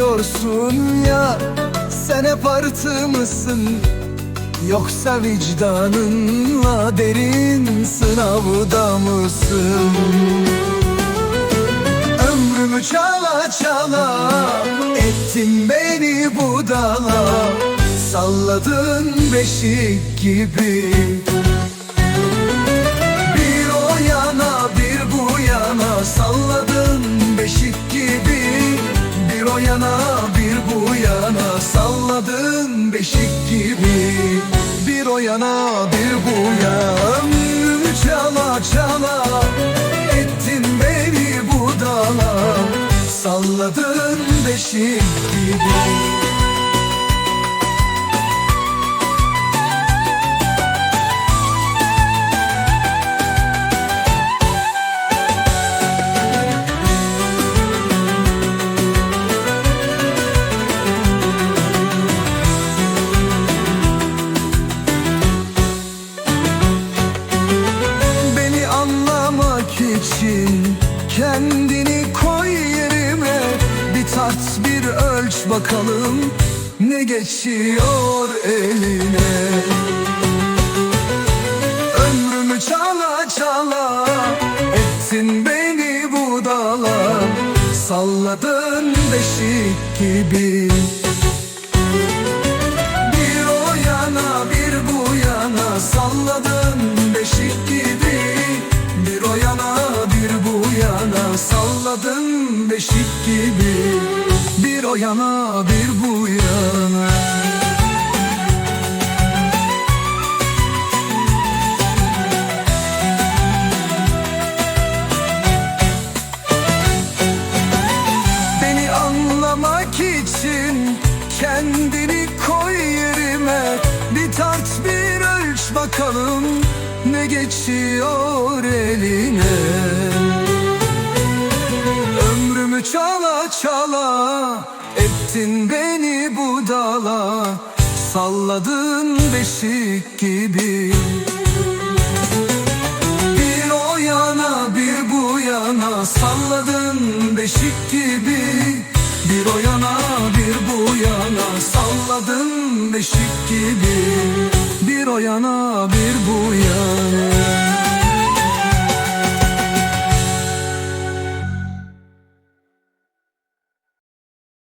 bilmiyorsun ya Sen hep artı mısın? Yoksa vicdanınla derin sınavda mısın? Ömrümü çala çala Ettin beni budala. Salladın beşik gibi gibi Bir o yana bir bu yana. Çala çala Ettin beni budala Salladın beşik gibi için kendini koy yerime. Bir tart bir ölç bakalım ne geçiyor eline. Ömrümü çala çala ettin beni budala Salladın beşik gibi salladın beşik gibi Bir o yana bir bu yana. Beni anlamak için kendini koy yerime. Bir tart bir ölç bakalım ne geçiyor eline ettin beni budala Salladın beşik gibi. Bir o yana bir bu yana salladın beşik gibi. Bir o yana bir bu yana salladın beşik gibi. Bir o yana bir bu yana